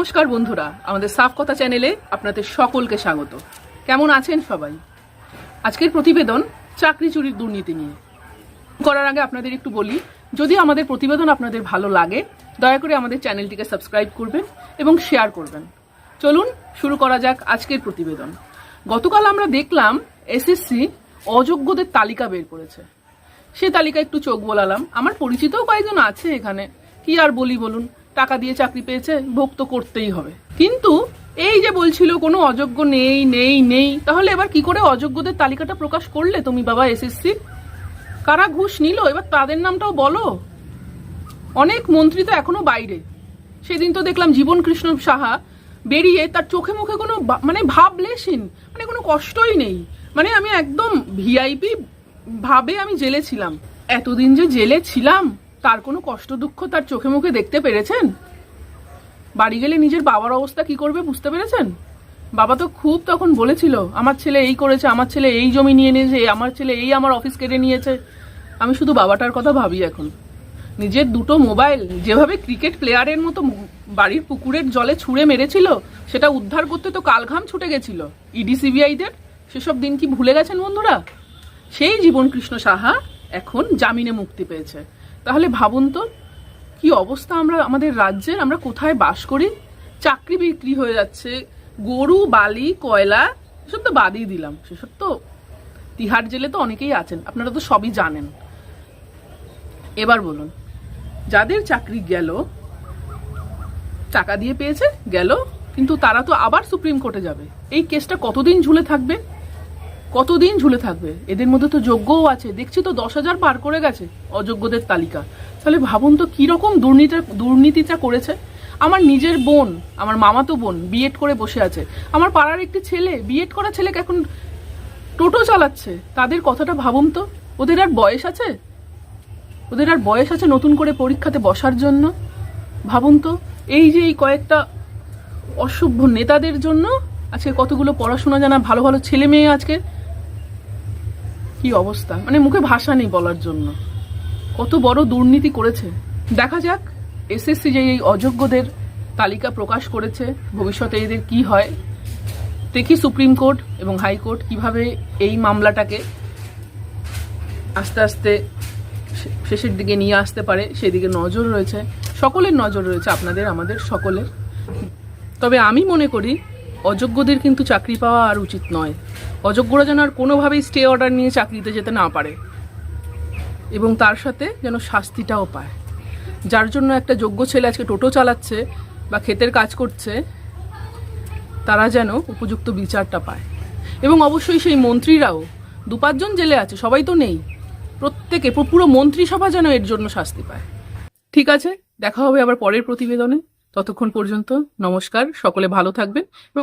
নমস্কার বন্ধুরা, আমাদের সাফ কথা চ্যানেলে আপনাদের সকলকে স্বাগত। কেমন আছেন সবাই? আজকের প্রতিবেদন চাকরি চুরির দুর্নীতি নিয়ে। করার আগে আপনাদের একটু বলি, যদি আমাদের প্রতিবেদন আপনাদের ভালো লাগে, দয়া করে আমাদের চ্যানেলটিকে সাবস্ক্রাইব করবেন এবং শেয়ার করবেন। চলুন শুরু করা যাক আজকের প্রতিবেদন। গতকাল আমরা দেখলাম এসএসসি অযোগ্যদের তালিকা বের করেছে। সে তালিকা একটু চোখ বোলালাম। আমার পরিচিতও কয়েকজন আছে এখানে। কি আর বলি বলুন? টাকা দিয়ে চাকরি পেয়েছে, ভোগ তো করতেই হবে। কিন্তু এই যে বলছিল কোনো অযোগ্য নেই নেই নেই, তাহলে এবার কি করে অযোগ্যদের তালিকাটা প্রকাশ করলে তুমি বাবা এসএসসি? কারা ঘুষ নিল? এবার তাদের নামটাও বলো। অনেক মন্ত্রী তো এখনও বাইরে। সেদিন তো দেখলাম জীবন কৃষ্ণ সাহা বেরিয়ে তার চোখে মুখে কোনো মানে ভাবলেসিন মানে কোনো কষ্টই নেই। মানে আমি একদম ভিআইপি ভাবে আমি জেলে ছিলাম। এতদিন যে জেলে ছিলাম তার কোনো কষ্ট দুঃখ তার চোখে মুখে দেখতে পেরেছেন? বাড়ি গেলে নিজের বাবার অবস্থা কি করবে বুঝতে পেরেছেন? বাবা তো খুব তখন বলেছিল, আমার ছেলে এই করেছে, আমার ছেলে এই জমি নিয়ে নিয়েছে আমার ছেলে এই আমার অফিস কেড়ে নিয়েছে। আমি শুধু বাবাটার কথা ভাবি এখন। নিজের দুটো মোবাইল যেভাবে ক্রিকেট প্লেয়ারের মতো বাড়ির পুকুরের জলে ছুঁড়ে মেরেছিল, সেটা উদ্ধার করতে তো কালঘাম ছুটে গেছিল। ইডি সিবিআইদের সেসব দিন কি ভুলে গেছেন বন্ধুরা? সেই জীবন কৃষ্ণ সাহা এখন জামিনে মুক্তি পেয়েছে। তাহলে ভাবুন তো, কি অবস্থা আমরা, আমাদের রাজ্যের, আমরা কোথায় বাস করি? চাকরি বিক্রি হয়ে যাচ্ছে, গরু, বালি, কয়লা, এসব তো বাদই দিলাম, সেসব তো তিহার জেলে তো অনেকেই আছেন, আপনারা তো সবই জানেন। এবার বলুন, যাদের চাকরি গেল, টাকা দিয়ে পেয়েছে, গেল, কিন্তু তারা তো আবার সুপ্রিম কোর্টে যাবে, এই কেসটা কতদিন ঝুলে থাকবে? কতদিন ঝুলে থাকবে? এদের মধ্যে তো যোগ্যও আছে। দেখছি তো দশ হাজার পার করে গেছে অযোগ্যদের তালিকা। তাহলে ভাবুন তো কীরকম দুর্নীতি, দুর্নীতিটা করেছে। আমার নিজের বোন, আমার মামাতো বোন বিএড করে বসে আছে। আমার পাড়ার একটি ছেলে বিএড করা ছেলেকে এখন টোটো চালাচ্ছে। তাদের কথাটা ভাবুন তো। ওদের আর বয়স আছে? ওদের আর বয়স আছে নতুন করে পরীক্ষাতে বসার জন্য? ভাবুন তো। এই যে এই কয়েকটা অসভ্য নেতাদের জন্য আজকে কতগুলো পড়াশোনা জানা ভালো ভালো ছেলে মেয়ে আজকে কি অবস্থা? মানে মুখে ভাষা নেই বলার জন্য। কত বড় দুর্নীতি করেছে। দেখা যাক, এসএসসি যে এই অযোগ্যদের তালিকা প্রকাশ করেছে, ভবিষ্যতে এদের কি হয়। দেখি সুপ্রিম কোর্ট এবং হাইকোর্ট কীভাবে এই মামলাটাকে আস্তে আস্তে শেষের দিকে নিয়ে আসতে পারে, সেদিকে নজর রয়েছে। সকলের নজর রয়েছে, আপনাদের, আমাদের সকলের। তবে আমি মনে করি অযোগ্যদের কিন্তু চাকরি পাওয়া আর উচিত নয়। অযোগ্যরা যেন আর কোনোভাবেই স্টে অর্ডার নিয়ে চাকরিতে যেতে না পারে এবং তার সাথে যেন শাস্তিটাও পায়। যার জন্য একটা যোগ্য ছেলে আজকে টোটো চালাচ্ছে বা ক্ষেতের কাজ করছে, তারা যেন উপযুক্ত বিচারটা পায়। এবং অবশ্যই সেই মন্ত্রীরাও, দু পাঁচজন জেলে আছে, সবাই তো নেই। প্রত্যেকে পুরো মন্ত্রিসভা যেন এর জন্য শাস্তি পায়। ঠিক আছে, দেখা হবে আবার পরের প্রতিবেদনে। ততক্ষণ পর্যন্ত নমস্কার, সকলে ভালো থাকবেন।